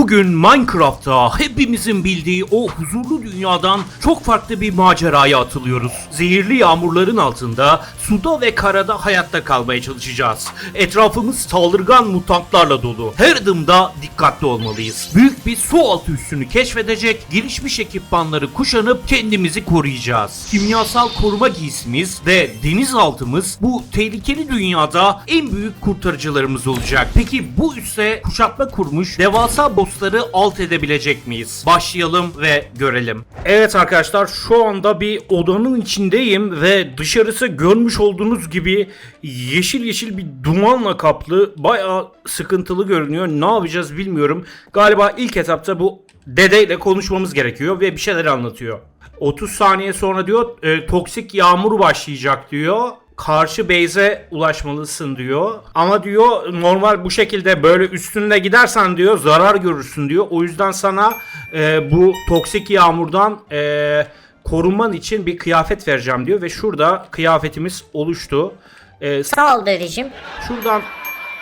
Bugün Minecraft'ta hepimizin bildiği o huzurlu dünyadan çok farklı bir maceraya atılıyoruz. Zehirli yağmurların altında suda ve karada hayatta kalmaya çalışacağız. Etrafımız saldırgan mutantlarla dolu. Her adımda dikkatli olmalıyız. Büyük bir su altı üssünü keşfedecek, gelişmiş ekipmanları kuşanıp kendimizi koruyacağız. Kimyasal koruma giysimiz ve denizaltımız bu tehlikeli dünyada en büyük kurtarıcılarımız olacak. Peki bu üsse kuşatma kurmuş devasa bossları alt edebilecek miyiz? Başlayalım ve görelim. Evet arkadaşlar şu anda bir odanın içindeyim ve dışarısı görmüş olduğunuz gibi yeşil yeşil bir dumanla kaplı bayağı sıkıntılı görünüyor. Ne yapacağız bilmiyorum. Galiba ilk etapta bu dedeyle konuşmamız gerekiyor ve bir şeyler anlatıyor. 30 saniye sonra diyor e, toksik yağmur başlayacak diyor. Karşı base'e ulaşmalısın diyor. Ama diyor normal bu şekilde böyle üstünde gidersen diyor zarar görürsün diyor. O yüzden sana e, bu toksik yağmurdan e, korunman için bir kıyafet vereceğim diyor. Ve şurada kıyafetimiz oluştu. E, Sağ ol dedeciğim. Şuradan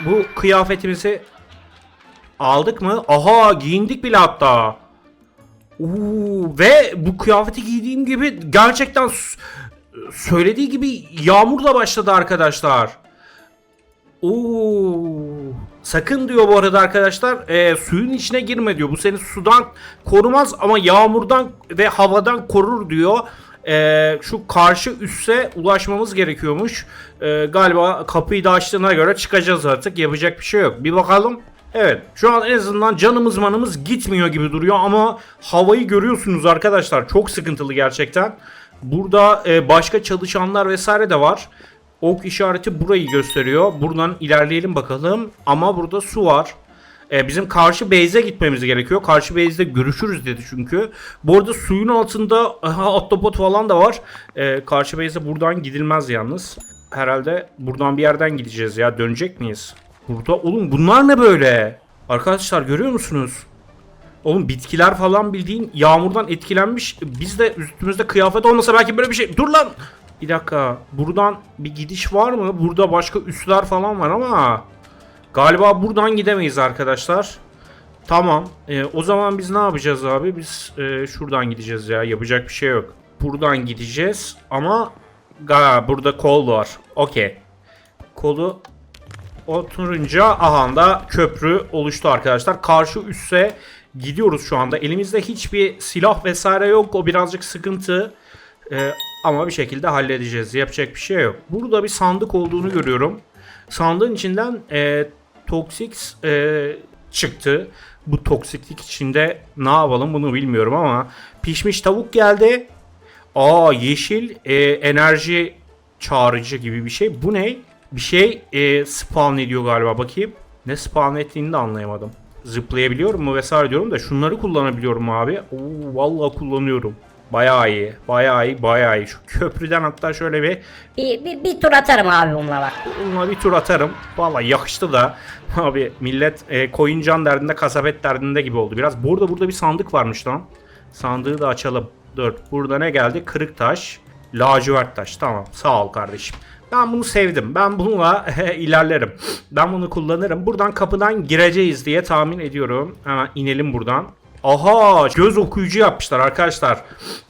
bu kıyafetimizi aldık mı? Aha giyindik bile hatta. Oo, ve bu kıyafeti giydiğim gibi gerçekten s- söylediği gibi yağmurla başladı arkadaşlar. Oo. Sakın diyor bu arada arkadaşlar e, suyun içine girme diyor. Bu seni sudan korumaz ama yağmurdan ve havadan korur diyor. E, şu karşı üsse ulaşmamız gerekiyormuş. E, galiba kapıyı da açtığına göre çıkacağız artık. Yapacak bir şey yok. Bir bakalım. Evet şu an en azından canımız manımız gitmiyor gibi duruyor ama havayı görüyorsunuz arkadaşlar. Çok sıkıntılı gerçekten. Burada e, başka çalışanlar vesaire de var. Ok işareti burayı gösteriyor. Buradan ilerleyelim bakalım. Ama burada su var. E, bizim karşı base'e gitmemiz gerekiyor. Karşı base'de görüşürüz dedi çünkü. Bu arada suyun altında aha, falan da var. E, karşı base'e buradan gidilmez yalnız. Herhalde buradan bir yerden gideceğiz ya. Dönecek miyiz? Burada oğlum bunlar ne böyle? Arkadaşlar görüyor musunuz? Oğlum bitkiler falan bildiğin yağmurdan etkilenmiş. Biz de üstümüzde kıyafet olmasa belki böyle bir şey. Dur lan! Bir dakika. Buradan bir gidiş var mı? Burada başka üsler falan var ama galiba buradan gidemeyiz arkadaşlar. Tamam. Ee, o zaman biz ne yapacağız abi? Biz e, şuradan gideceğiz ya. Yapacak bir şey yok. Buradan gideceğiz ama ga burada kol var. Okey. Kolu oturunca aha da köprü oluştu arkadaşlar. Karşı üsse gidiyoruz şu anda. Elimizde hiçbir silah vesaire yok. O birazcık sıkıntı. Ee, ama bir şekilde halledeceğiz. Yapacak bir şey yok. Burada bir sandık olduğunu görüyorum. Sandığın içinden e, Toxics e, çıktı. Bu toksiklik içinde ne yapalım bunu bilmiyorum ama pişmiş tavuk geldi. Aa yeşil e, enerji çağrıcı gibi bir şey. Bu ne? Bir şey e, spawn ediyor galiba bakayım. Ne spawn ettiğini de anlayamadım. Zıplayabiliyorum mu vesaire diyorum da şunları kullanabiliyorum abi. Oo, vallahi kullanıyorum. Bayağı iyi. Bayağı iyi. Bayağı iyi. Şu köprüden hatta şöyle bir Bir, bir, bir tur atarım abi bununla bak. Bununla bir tur atarım. Vallahi yakıştı da. Abi millet e, koyun can derdinde kasabet derdinde gibi oldu biraz. Burada burada bir sandık varmış lan. Sandığı da açalım. Dur. Burada ne geldi? Kırık taş. Lacivert taş. Tamam. Sağ ol kardeşim. Ben bunu sevdim. Ben bununla ilerlerim. Ben bunu kullanırım. Buradan kapıdan gireceğiz diye tahmin ediyorum. Hemen inelim buradan. Aha göz okuyucu yapmışlar arkadaşlar.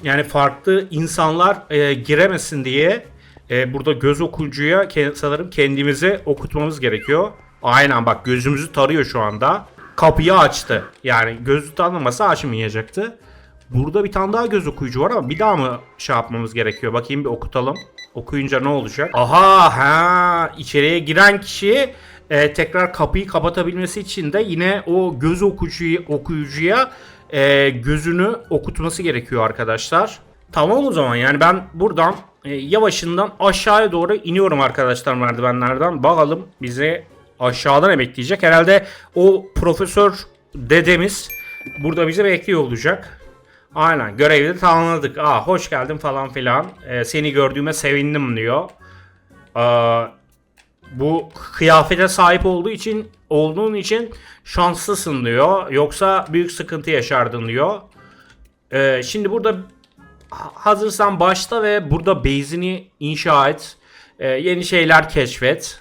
Yani farklı insanlar e, giremesin diye e, burada göz okuyucuya sanırım kendimizi okutmamız gerekiyor. Aynen bak gözümüzü tarıyor şu anda. Kapıyı açtı. Yani gözü tanımasa açmayacaktı. Burada bir tane daha göz okuyucu var ama bir daha mı şey yapmamız gerekiyor? Bakayım bir okutalım. Okuyunca ne olacak? Aha ha içeriye giren kişi e, tekrar kapıyı kapatabilmesi için de yine o göz okuyucuya, okuyucuya e, gözünü okutması gerekiyor arkadaşlar. Tamam o zaman yani ben buradan e, yavaşından aşağıya doğru iniyorum arkadaşlar merdivenlerden. Bakalım bize aşağıdan ne bekleyecek. Herhalde o profesör dedemiz burada bizi bekliyor olacak. Aynen görevi de tamamladık. Aa hoş geldin falan filan. E, seni gördüğüme sevindim diyor. Aa, bu kıyafete sahip olduğu için olduğun için şanslısın diyor. Yoksa büyük sıkıntı yaşardın diyor. Ee, şimdi burada ha- hazırsan başla ve burada base'ini inşa et. Ee, yeni şeyler keşfet.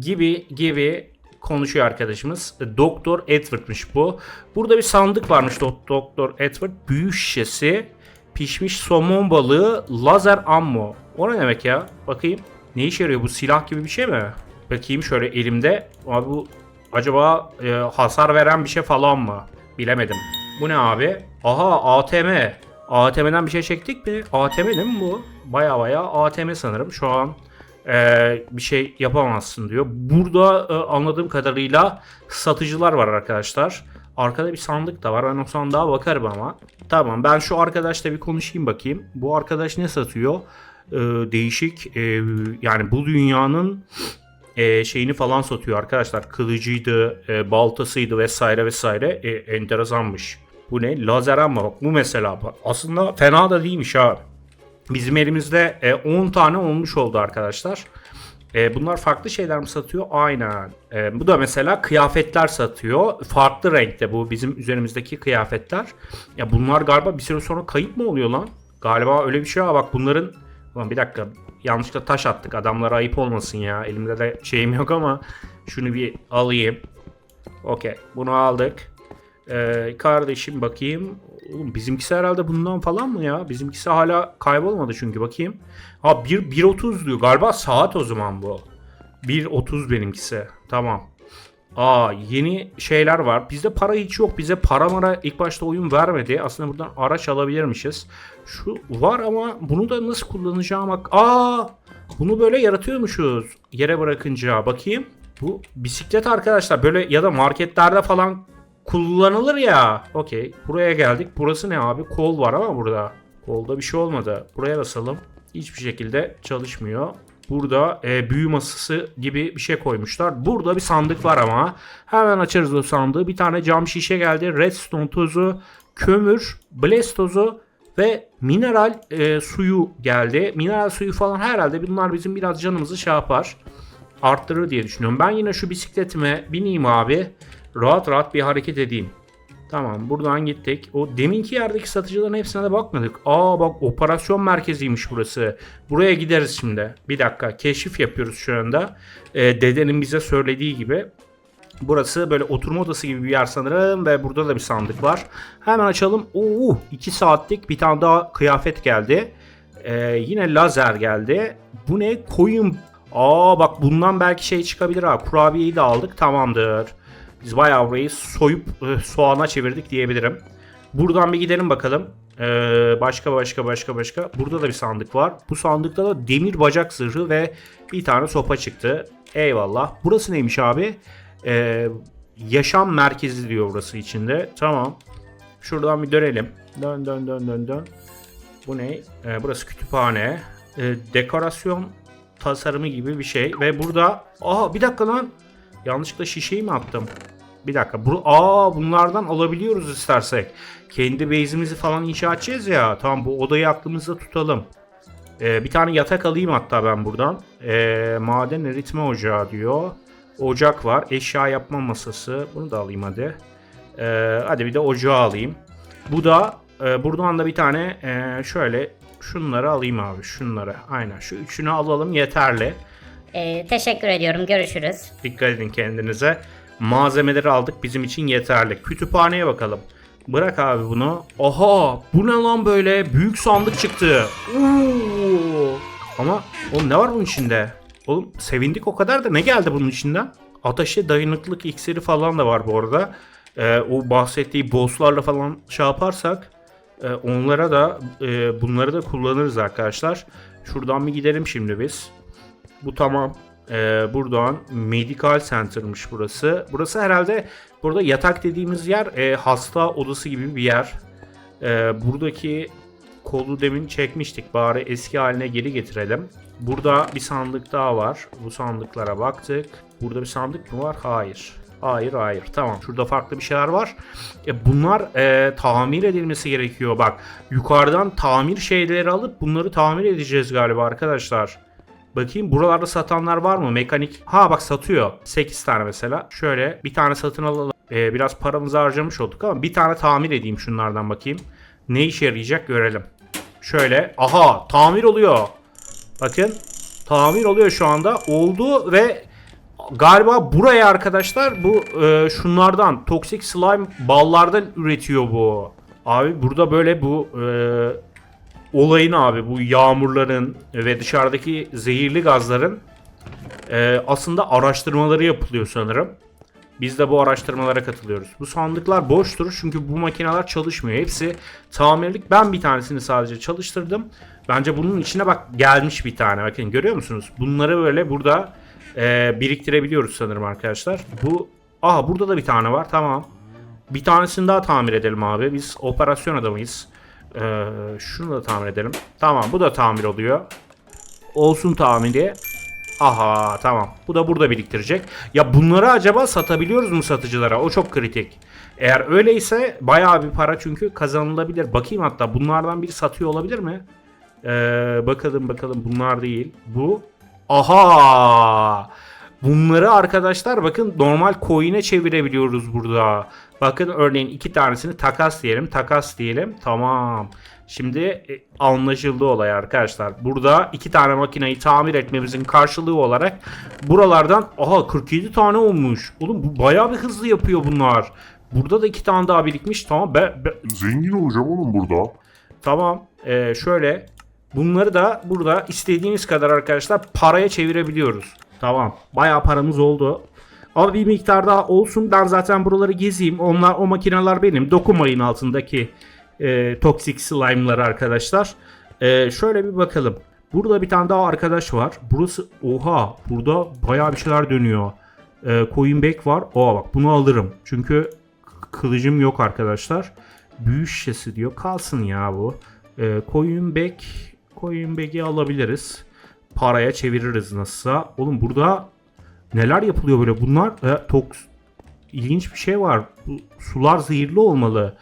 Gibi gibi konuşuyor arkadaşımız. E, Doktor Edward'mış bu. Burada bir sandık varmış Dok- Doktor Edward. Büyü şişesi, pişmiş somon balığı, lazer ammo. O ne demek ya? Bakayım. Ne işe yarıyor bu silah gibi bir şey mi? Bakayım şöyle elimde. Abi bu acaba e, hasar veren bir şey falan mı? Bilemedim. Bu ne abi? Aha ATM. ATM'den bir şey çektik mi? ATM değil mi bu? Baya baya ATM sanırım. Şu an e, bir şey yapamazsın diyor. Burada e, anladığım kadarıyla satıcılar var arkadaşlar. Arkada bir sandık da var. Ben o sandığa bakarım ama. Tamam ben şu arkadaşla bir konuşayım bakayım. Bu arkadaş ne satıyor? E, değişik e, yani bu dünyanın e, şeyini falan satıyor arkadaşlar. Kılıcıydı, e, baltasıydı vesaire vesaire. E, enteresanmış. Bu ne? Lazer ama bak bu mesela. Aslında fena da değilmiş ha. Bizim elimizde e, 10 tane olmuş oldu arkadaşlar. E, bunlar farklı şeyler mi satıyor? Aynen. E, bu da mesela kıyafetler satıyor. Farklı renkte bu bizim üzerimizdeki kıyafetler. Ya bunlar galiba bir süre sonra kayıp mı oluyor lan? Galiba öyle bir şey var. Bak bunların... Ulan bir dakika. Yanlışlıkla taş attık. Adamlara ayıp olmasın ya. Elimde de şeyim yok ama şunu bir alayım. Okey. Bunu aldık. Ee, kardeşim bakayım. Oğlum bizimkisi herhalde bundan falan mı ya? Bizimkisi hala kaybolmadı çünkü bakayım. Ha 1 1.30 diyor. Galiba saat o zaman bu. 1.30 benimkisi. Tamam. Aa yeni şeyler var. Bizde para hiç yok. Bize para mara ilk başta oyun vermedi. Aslında buradan araç alabilirmişiz. Şu var ama bunu da nasıl kullanacağım. Aa bunu böyle yaratıyormuşuz. Yere bırakınca. Bakayım. Bu bisiklet arkadaşlar böyle ya da marketlerde falan kullanılır ya. Okey. Buraya geldik. Burası ne abi? Kol var ama burada. Kolda bir şey olmadı. Buraya basalım. Hiçbir şekilde çalışmıyor. Burada e, büyü masası gibi bir şey koymuşlar. Burada bir sandık var ama. Hemen açarız o sandığı. Bir tane cam şişe geldi. Redstone tozu, kömür, blaze tozu ve mineral e, suyu geldi. Mineral suyu falan herhalde bunlar bizim biraz canımızı şey yapar. Arttırır diye düşünüyorum. Ben yine şu bisikletime bineyim abi. Rahat rahat bir hareket edeyim. Tamam buradan gittik. O deminki yerdeki satıcıların hepsine de bakmadık. Aa bak operasyon merkeziymiş burası. Buraya gideriz şimdi. Bir dakika keşif yapıyoruz şu anda. Ee, dedenin bize söylediği gibi. Burası böyle oturma odası gibi bir yer sanırım ve burada da bir sandık var. Hemen açalım. Oo 2 saatlik bir tane daha kıyafet geldi. Ee, yine lazer geldi. Bu ne? Koyun. Aa bak bundan belki şey çıkabilir ha. Kurabiyeyi de aldık. Tamamdır. Biz bayağı burayı soyup e, soğana çevirdik diyebilirim. Buradan bir gidelim bakalım. Ee, başka başka başka başka. Burada da bir sandık var. Bu sandıkta da demir bacak zırhı ve bir tane sopa çıktı. Eyvallah. Burası neymiş abi? Ee, yaşam merkezi diyor burası içinde. Tamam. Şuradan bir dönelim. Dön dön dön dön dön. Bu ne? Ee, burası kütüphane. Ee, dekorasyon tasarımı gibi bir şey. Ve burada... Aa bir dakika lan. Yanlışlıkla şişeyi mi attım? Bir dakika. Bu, aa bunlardan alabiliyoruz istersek. Kendi base'imizi falan inşa edeceğiz ya. Tamam bu odayı aklımızda tutalım. Ee, bir tane yatak alayım hatta ben buradan. Ee, maden eritme ocağı diyor. Ocak var. Eşya yapma masası. Bunu da alayım hadi. Ee, hadi bir de ocağı alayım. Bu da e, buradan da bir tane e, şöyle şunları alayım abi. Şunları. Aynen. Şu üçünü alalım yeterli. Ee, teşekkür ediyorum. Görüşürüz. Dikkat edin kendinize. Malzemeleri aldık bizim için yeterli. Kütüphaneye bakalım. Bırak abi bunu. Aha bu ne lan böyle? Büyük sandık çıktı. Oo. Ama oğlum ne var bunun içinde? Oğlum sevindik o kadar da ne geldi bunun içinden? Ateşe dayanıklılık iksiri falan da var bu arada. Ee, o bahsettiği bosslarla falan şey yaparsak e, onlara da e, bunları da kullanırız arkadaşlar. Şuradan bir gidelim şimdi biz. Bu tamam. Ee, buradan Medical Center'mış burası. Burası herhalde burada yatak dediğimiz yer e, hasta odası gibi bir yer. Ee, buradaki kolu demin çekmiştik. Bari eski haline geri getirelim. Burada bir sandık daha var. Bu sandıklara baktık. Burada bir sandık mı var? Hayır. Hayır hayır. Tamam. Şurada farklı bir şeyler var. E, bunlar e, tamir edilmesi gerekiyor. Bak yukarıdan tamir şeyleri alıp bunları tamir edeceğiz galiba arkadaşlar. Bakayım buralarda satanlar var mı? Mekanik. Ha bak satıyor. 8 tane mesela. Şöyle bir tane satın alalım. Ee, biraz paramızı harcamış olduk ama bir tane tamir edeyim şunlardan bakayım. Ne işe yarayacak görelim. Şöyle. Aha tamir oluyor. Bakın. Tamir oluyor şu anda. Oldu ve galiba buraya arkadaşlar bu e, şunlardan toksik slime ballardan üretiyor bu. Abi burada böyle bu e, olayın abi bu yağmurların ve dışarıdaki zehirli gazların e, aslında araştırmaları yapılıyor sanırım. Biz de bu araştırmalara katılıyoruz. Bu sandıklar boştur çünkü bu makineler çalışmıyor. Hepsi tamirlik. Ben bir tanesini sadece çalıştırdım. Bence bunun içine bak gelmiş bir tane. Bakın görüyor musunuz? Bunları böyle burada e, biriktirebiliyoruz sanırım arkadaşlar. Bu aha burada da bir tane var. Tamam. Bir tanesini daha tamir edelim abi. Biz operasyon adamıyız. Ee, şunu da tamir edelim. Tamam bu da tamir oluyor. Olsun tamiri. Aha tamam. Bu da burada biriktirecek. Ya bunları acaba satabiliyoruz mu satıcılara? O çok kritik. Eğer öyleyse bayağı bir para çünkü kazanılabilir. Bakayım hatta bunlardan biri satıyor olabilir mi? Ee, bakalım bakalım bunlar değil. Bu. Aha! Bunları arkadaşlar bakın normal coin'e çevirebiliyoruz burada. Bakın örneğin iki tanesini takas diyelim. Takas diyelim. Tamam. Şimdi e, anlaşıldı olay arkadaşlar. Burada iki tane makineyi tamir etmemizin karşılığı olarak buralardan aha 47 tane olmuş. Oğlum bu bayağı bir hızlı yapıyor bunlar. Burada da iki tane daha birikmiş. Tamam be, be- Zengin olacağım oğlum burada. Tamam. Ee, şöyle. Bunları da burada istediğiniz kadar arkadaşlar paraya çevirebiliyoruz. Tamam. Bayağı paramız oldu. Ama bir miktar daha olsun. Ben zaten buraları gezeyim. Onlar o makineler benim. Dokunmayın altındaki e, toksik slime'ları arkadaşlar. E, şöyle bir bakalım. Burada bir tane daha arkadaş var. Burası oha burada bayağı bir şeyler dönüyor. E, coin back var. Oha bak bunu alırım. Çünkü kılıcım yok arkadaşlar. Büyü şişesi diyor. Kalsın ya bu. E, coin back coin back'i alabiliriz. Paraya çeviririz nasılsa. Oğlum burada neler yapılıyor böyle? Bunlar e, toks ilginç bir şey var. Bu sular zehirli olmalı.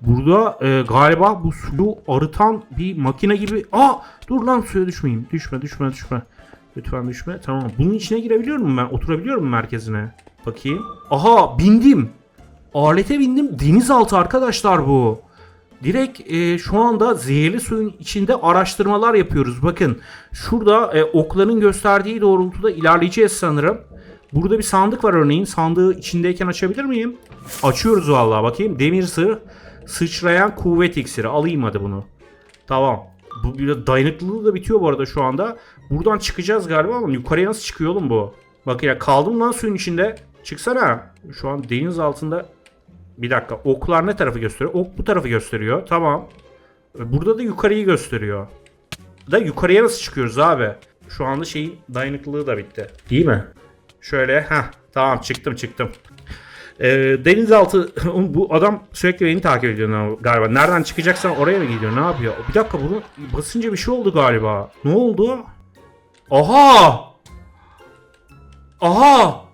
Burada e, galiba bu suyu arıtan bir makine gibi. Aa dur lan suya düşmeyeyim. Düşme düşme düşme. Lütfen düşme. Tamam. Bunun içine girebiliyor muyum ben? Oturabiliyor muyum merkezine? Bakayım. Aha bindim. Alete bindim. Denizaltı arkadaşlar bu. Direkt e, şu anda zehirli suyun içinde araştırmalar yapıyoruz. Bakın şurada e, okların gösterdiği doğrultuda ilerleyeceğiz sanırım. Burada bir sandık var örneğin. Sandığı içindeyken açabilir miyim? Açıyoruz vallahi bakayım. Demir sır, sıçrayan kuvvet iksiri. Alayım hadi bunu. Tamam. Bu biraz dayanıklılığı da bitiyor bu arada şu anda. Buradan çıkacağız galiba ama yukarıya nasıl çıkıyor oğlum bu? Bak ya kaldım lan suyun içinde. Çıksana. Şu an deniz altında. Bir dakika. Oklar ne tarafı gösteriyor? Ok bu tarafı gösteriyor. Tamam. E, Burada da yukarıyı gösteriyor. Da yukarıya nasıl çıkıyoruz abi? Şu anda şeyin dayanıklılığı da bitti. Değil mi? Şöyle ha tamam çıktım çıktım. Ee, denizaltı bu adam sürekli beni takip ediyor galiba. Nereden çıkacaksan oraya mı gidiyor? Ne yapıyor? Bir dakika bunu basınca bir şey oldu galiba. Ne oldu? Aha! Aha!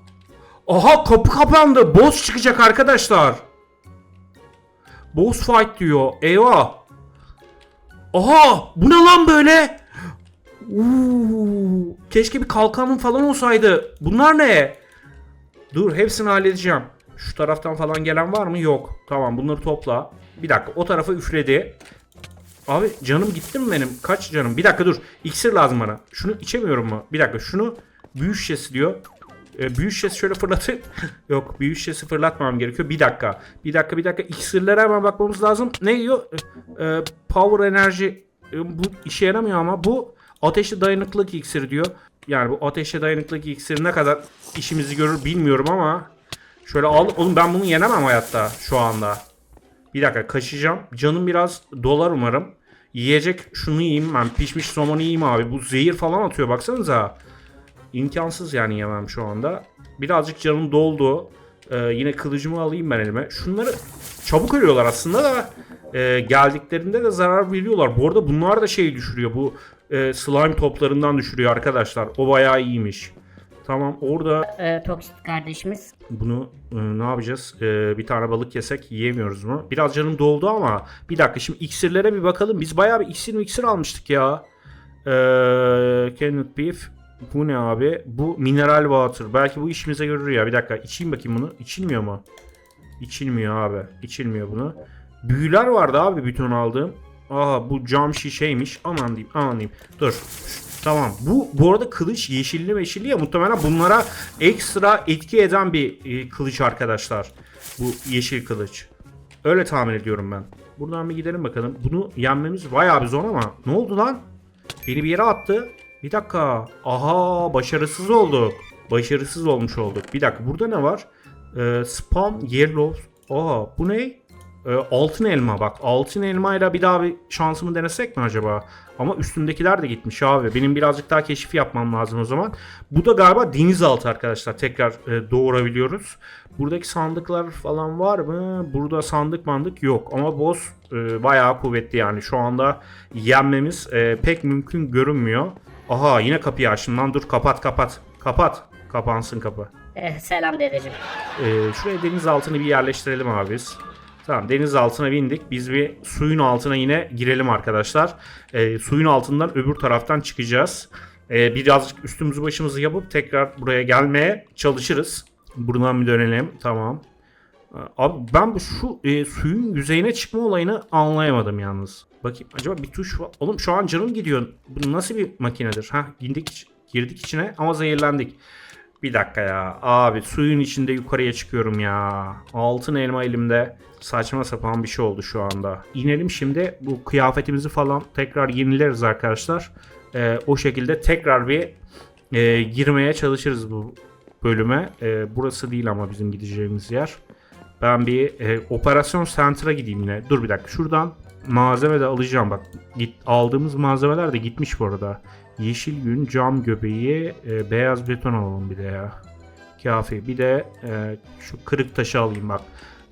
Aha kapı kapandı. Boss çıkacak arkadaşlar. Boss fight diyor. Eyvah. Aha! Bu ne lan böyle? Uuu, keşke bir kalkanım falan olsaydı. Bunlar ne? Dur hepsini halledeceğim. Şu taraftan falan gelen var mı? Yok. Tamam bunları topla. Bir dakika o tarafa üfledi. Abi canım gitti mi benim? Kaç canım? Bir dakika dur. İksir lazım bana. Şunu içemiyorum mu? Bir dakika şunu büyü şişesi diyor. E, büyü şişesi şöyle fırlatır. Yok büyü şişesi fırlatmam gerekiyor. Bir dakika. Bir dakika bir dakika. İksirlere hemen bakmamız lazım. Ne diyor? E, e, power enerji. E, bu işe yaramıyor ama bu ateşe dayanıklılık iksiri diyor. Yani bu ateşe dayanıklılık iksiri ne kadar işimizi görür bilmiyorum ama şöyle al. Oğlum ben bunu yenemem hayatta şu anda. Bir dakika kaşıyacağım. Canım biraz dolar umarım. Yiyecek şunu yiyeyim ben. Pişmiş somonu yiyeyim abi. Bu zehir falan atıyor baksanıza. İmkansız yani yemem şu anda. Birazcık canım doldu. Ee, yine kılıcımı alayım ben elime. Şunları çabuk ölüyorlar aslında da e, geldiklerinde de zarar veriyorlar. Bu arada bunlar da şey düşürüyor. Bu e, slime toplarından düşürüyor arkadaşlar. O bayağı iyiymiş. Tamam orada Ee, toksit kardeşimiz. bunu e, ne yapacağız? E, bir tane balık yesek yiyemiyoruz mu? Biraz canım doldu ama bir dakika şimdi iksirlere bir bakalım. Biz bayağı bir iksir iksir almıştık ya. E, canned beef. Bu ne abi? Bu mineral water. Belki bu işimize görür ya. Bir dakika içeyim bakayım bunu. İçilmiyor mu? İçilmiyor abi. İçilmiyor bunu. Büyüler vardı abi bütün aldığım. Aha bu cam şişeymiş. Aman diyeyim aman diyeyim. Dur. Tamam. Bu bu arada kılıç yeşilli meşilli ya muhtemelen bunlara ekstra etki eden bir e, kılıç arkadaşlar. Bu yeşil kılıç. Öyle tahmin ediyorum ben. Buradan bir gidelim bakalım. Bunu yenmemiz bayağı bir zor ama ne oldu lan? Beni bir yere attı. Bir dakika. Aha başarısız olduk. Başarısız olmuş olduk. Bir dakika burada ne var? Ee, spam yellow. Aa bu ne? Ee, altın elma bak. Altın elmayla bir daha bir şansımı denesek mi acaba? Ama üstündekiler de gitmiş abi. Benim birazcık daha keşif yapmam lazım o zaman. Bu da galiba denizaltı arkadaşlar. Tekrar e, doğurabiliyoruz. Buradaki sandıklar falan var mı? Burada sandık mandık yok. Ama boss e, bayağı kuvvetli yani. Şu anda yenmemiz e, pek mümkün görünmüyor. Aha yine kapıyı açtım lan. Dur kapat kapat. Kapat. Kapansın kapı. Eh, selam dedeciğim. Ee, şuraya deniz altını bir yerleştirelim abi biz. Tamam deniz altına bindik. Biz bir suyun altına yine girelim arkadaşlar. Ee, suyun altından öbür taraftan çıkacağız. Ee, birazcık üstümüzü başımızı yapıp tekrar buraya gelmeye çalışırız. Buradan bir dönelim. Tamam. Ee, Abi ben bu şu e, suyun yüzeyine çıkma olayını anlayamadım yalnız. Bakayım acaba bir tuş var. Oğlum şu an canım gidiyor. Bu nasıl bir makinedir? Ha girdik, girdik içine ama zehirlendik. Bir dakika ya. Abi suyun içinde yukarıya çıkıyorum ya. Altın elma elimde. Saçma sapan bir şey oldu şu anda. İnelim şimdi. Bu kıyafetimizi falan tekrar yenileriz arkadaşlar. Ee, o şekilde tekrar bir e, girmeye çalışırız bu bölüme. E, burası değil ama bizim gideceğimiz yer. Ben bir e, operasyon center'a gideyim yine. Dur bir dakika. Şuradan malzeme de alacağım. Bak git, aldığımız malzemeler de gitmiş bu arada. Yeşil yün, cam göbeği, e, beyaz beton alalım bir de ya. Kafi. Bir de e, şu kırık taşı alayım bak.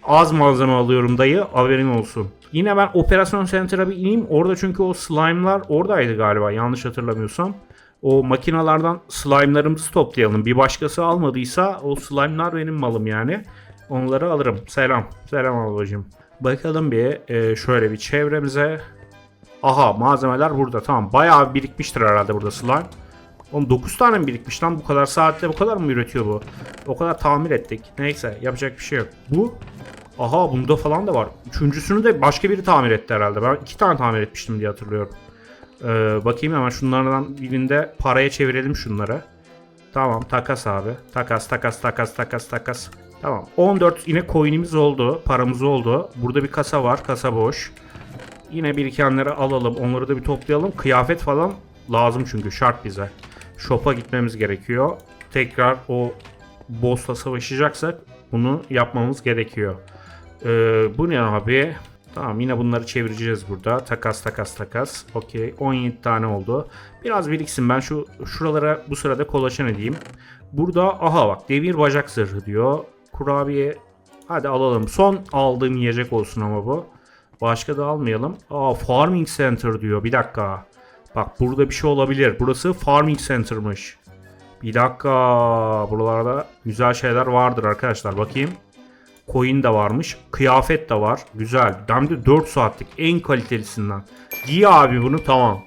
Az malzeme alıyorum dayı haberin olsun. Yine ben operasyon center'a bir ineyim. Orada çünkü o slime'lar oradaydı galiba yanlış hatırlamıyorsam. O makinalardan slime'larımızı toplayalım. Bir başkası almadıysa o slime'lar benim malım yani. Onları alırım. Selam. Selam ablacığım. Bakalım bir e, şöyle bir çevremize. Aha malzemeler burada tamam. Bayağı birikmiştir herhalde burada slime. Oğlum 9 tane mi birikmiş lan bu kadar saatte bu kadar mı üretiyor bu? O kadar tamir ettik. Neyse yapacak bir şey yok. Bu Aha bunda falan da var. Üçüncüsünü de başka biri tamir etti herhalde. Ben iki tane tamir etmiştim diye hatırlıyorum. Ee, bakayım hemen şunlardan birinde paraya çevirelim şunları. Tamam takas abi. Takas takas takas takas takas. Tamam 14 yine coin'imiz oldu. Paramız oldu. Burada bir kasa var. Kasa boş. Yine birikenleri alalım. Onları da bir toplayalım. Kıyafet falan lazım çünkü şart bize. Shop'a gitmemiz gerekiyor. Tekrar o boss'la savaşacaksak bunu yapmamız gerekiyor. Ee, bu ne abi? Tamam yine bunları çevireceğiz burada. Takas takas takas. Okey. 17 tane oldu. Biraz biriksin. Ben şu şuralara bu sırada kolaçan edeyim. Burada aha bak demir bacak zırhı diyor. Kurabiye hadi alalım. Son aldığım yiyecek olsun ama bu. Başka da almayalım. Aa farming center diyor. Bir dakika. Bak burada bir şey olabilir. Burası farming center'mış. Bir dakika. Buralarda güzel şeyler vardır arkadaşlar. Bakayım. Coin de varmış. Kıyafet de var. Güzel. Hem de 4 saatlik. En kalitelisinden. Giy abi bunu tamam.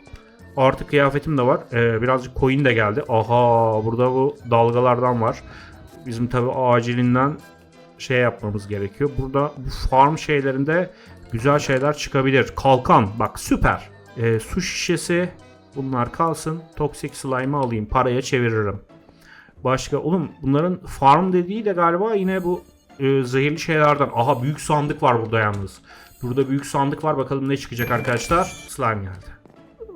Artık kıyafetim de var. Ee, birazcık coin de geldi. Aha burada bu dalgalardan var. Bizim tabi acilinden şey yapmamız gerekiyor. Burada bu farm şeylerinde güzel şeyler çıkabilir. Kalkan bak süper. Ee, su şişesi bunlar kalsın. Toxic slime'ı alayım. Paraya çeviririm. Başka oğlum bunların farm dediği de galiba yine bu e, zehirli şeylerden. Aha büyük sandık var burada yalnız. Burada büyük sandık var. Bakalım ne çıkacak arkadaşlar. Slime geldi.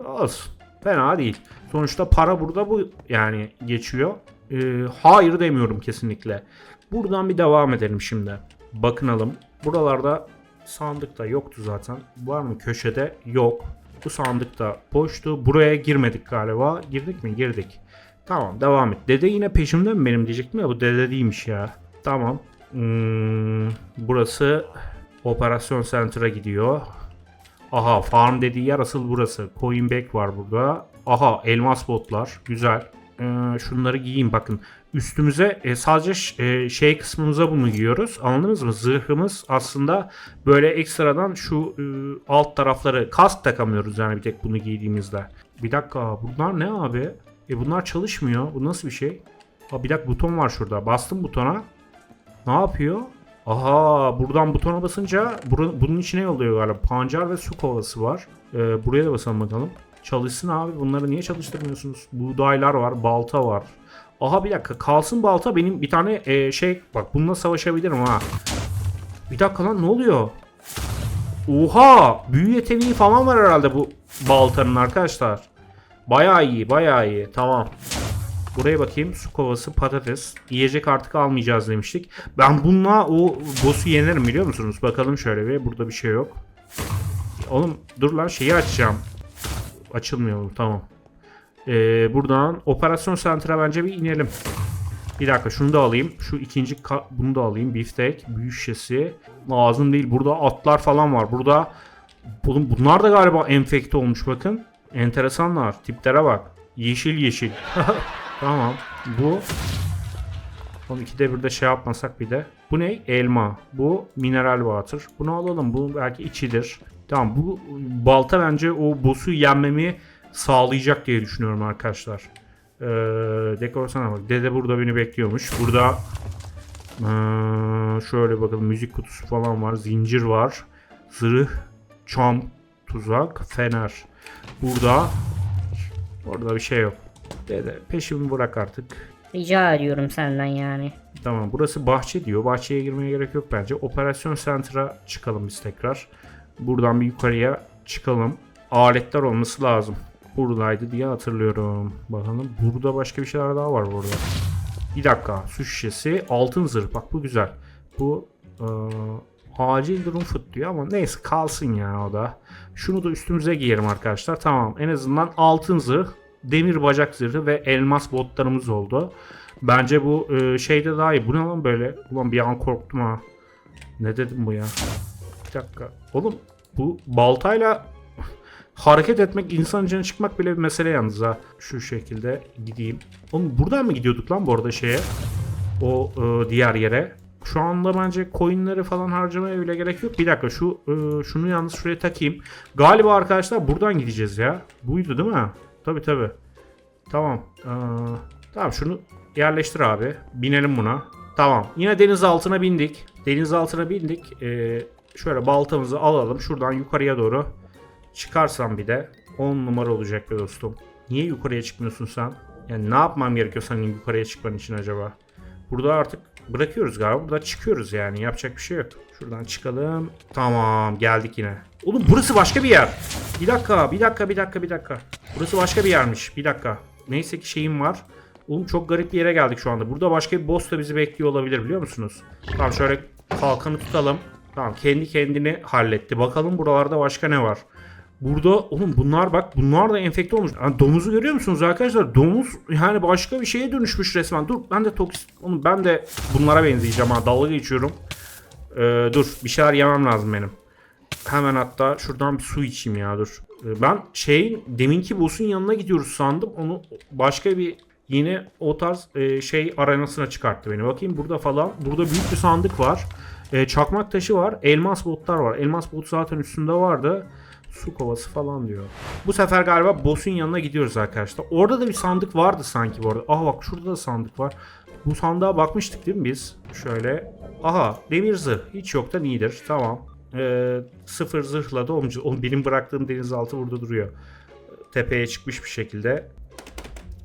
Olsun. Fena değil. Sonuçta para burada bu yani geçiyor. Ee, hayır demiyorum kesinlikle. Buradan bir devam edelim şimdi. Bakınalım. Buralarda sandık da yoktu zaten. Var mı köşede? Yok. Bu sandık da boştu. Buraya girmedik galiba. Girdik mi? Girdik. Tamam devam et. Dede yine peşimde mi benim diyecektim ya bu dede değilmiş ya. Tamam. Hmm, burası operasyon center'a gidiyor. Aha farm dediği yer asıl burası. Coin back var burada. Aha elmas botlar. Güzel. Ee, şunları giyeyim bakın. Üstümüze e, sadece e, şey kısmımıza bunu giyiyoruz. Anladınız mı? Zırhımız aslında böyle ekstradan şu e, alt tarafları kask takamıyoruz yani bir tek bunu giydiğimizde. Bir dakika bunlar ne abi? E bunlar çalışmıyor. Bu nasıl bir şey? Ha bir dakika buton var şurada. Bastım butona. Ne yapıyor? Aha buradan butona basınca bura- bunun içine yolluyor galiba. Pancar ve su kovası var. Ee, buraya da basalım bakalım. Çalışsın abi. Bunları niye çalıştırmıyorsunuz? Buğdaylar var. Balta var. Aha bir dakika. Kalsın balta. Benim bir tane e, şey... Bak bununla savaşabilirim ha. Bir dakika lan ne oluyor? Oha! Büyü yeteneği falan var herhalde bu baltanın arkadaşlar. Bayağı iyi, bayağı iyi. Tamam. Buraya bakayım. Su kovası, patates. Yiyecek artık almayacağız demiştik. Ben bununla o boss'u yenerim biliyor musunuz? Bakalım şöyle bir. Burada bir şey yok. Oğlum dur lan şeyi açacağım. Açılmıyor mu? Tamam. Ee, buradan operasyon center'a bence bir inelim. Bir dakika şunu da alayım. Şu ikinci bunu da alayım. Biftek, büyü şişesi. Lazım değil. Burada atlar falan var. Burada Oğlum bunlar da galiba enfekte olmuş bakın. Enteresanlar. Tiplere bak. Yeşil yeşil. tamam. Bu Oğlum ikide bir de şey yapmasak bir de. Bu ne? Elma. Bu mineral water. Bunu alalım. Bu belki içidir. Tamam bu balta bence o boss'u yenmemi sağlayacak diye düşünüyorum arkadaşlar. Ee, dekorasyona bak. Dede burada beni bekliyormuş. Burada ee, şöyle bakalım müzik kutusu falan var. Zincir var. Zırh, çam, tuzak, fener. Burada orada bir şey yok. Dede peşimi bırak artık. Rica ediyorum senden yani. Tamam burası bahçe diyor. Bahçeye girmeye gerek yok bence. Operasyon Center'a çıkalım biz tekrar. Buradan bir yukarıya çıkalım. Aletler olması lazım. Buradaydı diye hatırlıyorum. Bakalım burada başka bir şeyler daha var burada. Bir dakika. Su şişesi. Altın zırh. Bak bu güzel. Bu eee, acil durum fıt diyor ama neyse kalsın ya o da. Şunu da üstümüze giyerim arkadaşlar. Tamam. En azından altın zırh, demir bacak zırhı ve elmas botlarımız oldu. Bence bu e, şeyde daha iyi. Bu ne lan böyle? Ulan bir an korktum ha. Ne dedim bu ya? Bir dakika. Oğlum bu baltayla hareket etmek, insan içine çıkmak bile bir mesele yalnız ha. Şu şekilde gideyim. Oğlum buradan mı gidiyorduk lan bu arada şeye? O e, diğer yere. Şu anda bence coinleri falan harcamaya bile gerek yok. Bir dakika şu e, şunu yalnız şuraya takayım. Galiba arkadaşlar buradan gideceğiz ya. Buydu değil mi? Tabi tabi. Tamam. Ee, tamam şunu yerleştir abi. Binelim buna. Tamam. Yine deniz altına bindik. Deniz altına bindik. Ee, şöyle baltamızı alalım. Şuradan yukarıya doğru çıkarsam bir de 10 numara olacak be dostum. Niye yukarıya çıkmıyorsun sen? Yani ne yapmam gerekiyor senin yukarıya çıkman için acaba? Burada artık bırakıyoruz galiba. Burada çıkıyoruz yani. Yapacak bir şey yok. Şuradan çıkalım. Tamam geldik yine. Oğlum burası başka bir yer. Bir dakika, bir dakika, bir dakika, bir dakika. Burası başka bir yermiş. Bir dakika. Neyse ki şeyim var. Oğlum çok garip bir yere geldik şu anda. Burada başka bir boss da bizi bekliyor olabilir biliyor musunuz? Tamam şöyle kalkanı tutalım. Tamam kendi kendini halletti. Bakalım buralarda başka ne var? Burada oğlum bunlar bak bunlar da enfekte olmuş. Yani domuzu görüyor musunuz arkadaşlar? Domuz yani başka bir şeye dönüşmüş resmen. Dur ben de toks oğlum ben de bunlara benzeyeceğim ha dalga geçiyorum. Ee, dur bir şeyler yemem lazım benim. Hemen hatta şuradan bir su içeyim ya dur. Ee, Ben şeyin deminki boss'un yanına gidiyoruz sandım. Onu başka bir yine o tarz e, şey arenasına çıkarttı beni. Bakayım burada falan. Burada büyük bir sandık var. E, çakmak taşı var. Elmas botlar var. Elmas bot zaten üstünde vardı. Su kovası falan diyor. Bu sefer galiba boss'un yanına gidiyoruz arkadaşlar. Orada da bir sandık vardı sanki bu arada. Aha bak şurada da sandık var. Bu sandığa bakmıştık değil mi biz? Şöyle. Aha demir zırh. Hiç yoktan iyidir. Tamam. Ee, sıfır zırhla da olmuş. Oğlum benim bıraktığım denizaltı burada duruyor. Tepeye çıkmış bir şekilde.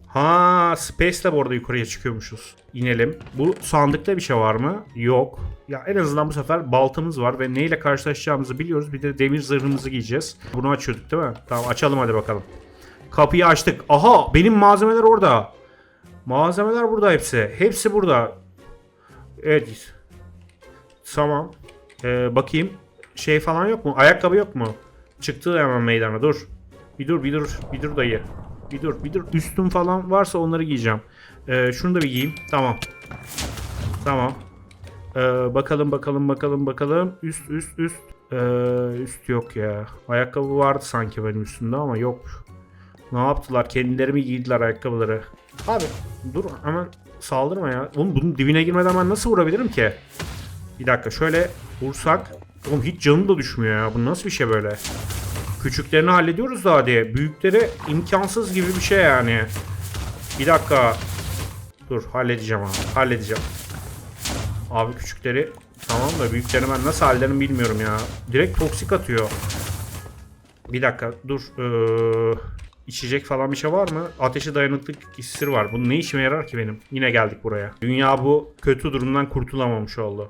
Ha, Space'le bu arada yukarıya çıkıyormuşuz. İnelim. Bu sandıkta bir şey var mı? Yok. Ya en azından bu sefer baltamız var ve neyle karşılaşacağımızı biliyoruz. Bir de demir zırhımızı giyeceğiz. Bunu açıyorduk değil mi? Tamam açalım hadi bakalım. Kapıyı açtık. Aha benim malzemeler orada. Malzemeler burada hepsi. Hepsi burada. Evet. Tamam. Ee, bakayım. Şey falan yok mu? Ayakkabı yok mu? Çıktı hemen meydana. Dur. Bir dur bir dur. Bir dur dayı. Bir dur bir dur. Üstüm falan varsa onları giyeceğim. Ee, şunu da bir giyeyim. Tamam. Tamam. Ee, bakalım bakalım bakalım bakalım. Üst üst üst. Ee, üst yok ya. Ayakkabı vardı sanki benim üstümde ama yok. Ne yaptılar? Kendileri mi giydiler ayakkabıları? Abi dur hemen saldırma ya. Oğlum bunun dibine girmeden ben nasıl vurabilirim ki? Bir dakika şöyle vursak. Oğlum hiç canım da düşmüyor ya. Bu nasıl bir şey böyle? Küçüklerini hallediyoruz daha diye. Büyükleri imkansız gibi bir şey yani. Bir dakika. Dur halledeceğim abi. Halledeceğim. Abi küçükleri tamam da büyüklerini ben nasıl hallederim bilmiyorum ya. Direkt toksik atıyor. Bir dakika dur. Ee, İçecek falan bir şey var mı? Ateşe dayanıklılık iksiri var. Bu ne işime yarar ki benim? Yine geldik buraya. Dünya bu kötü durumdan kurtulamamış oldu.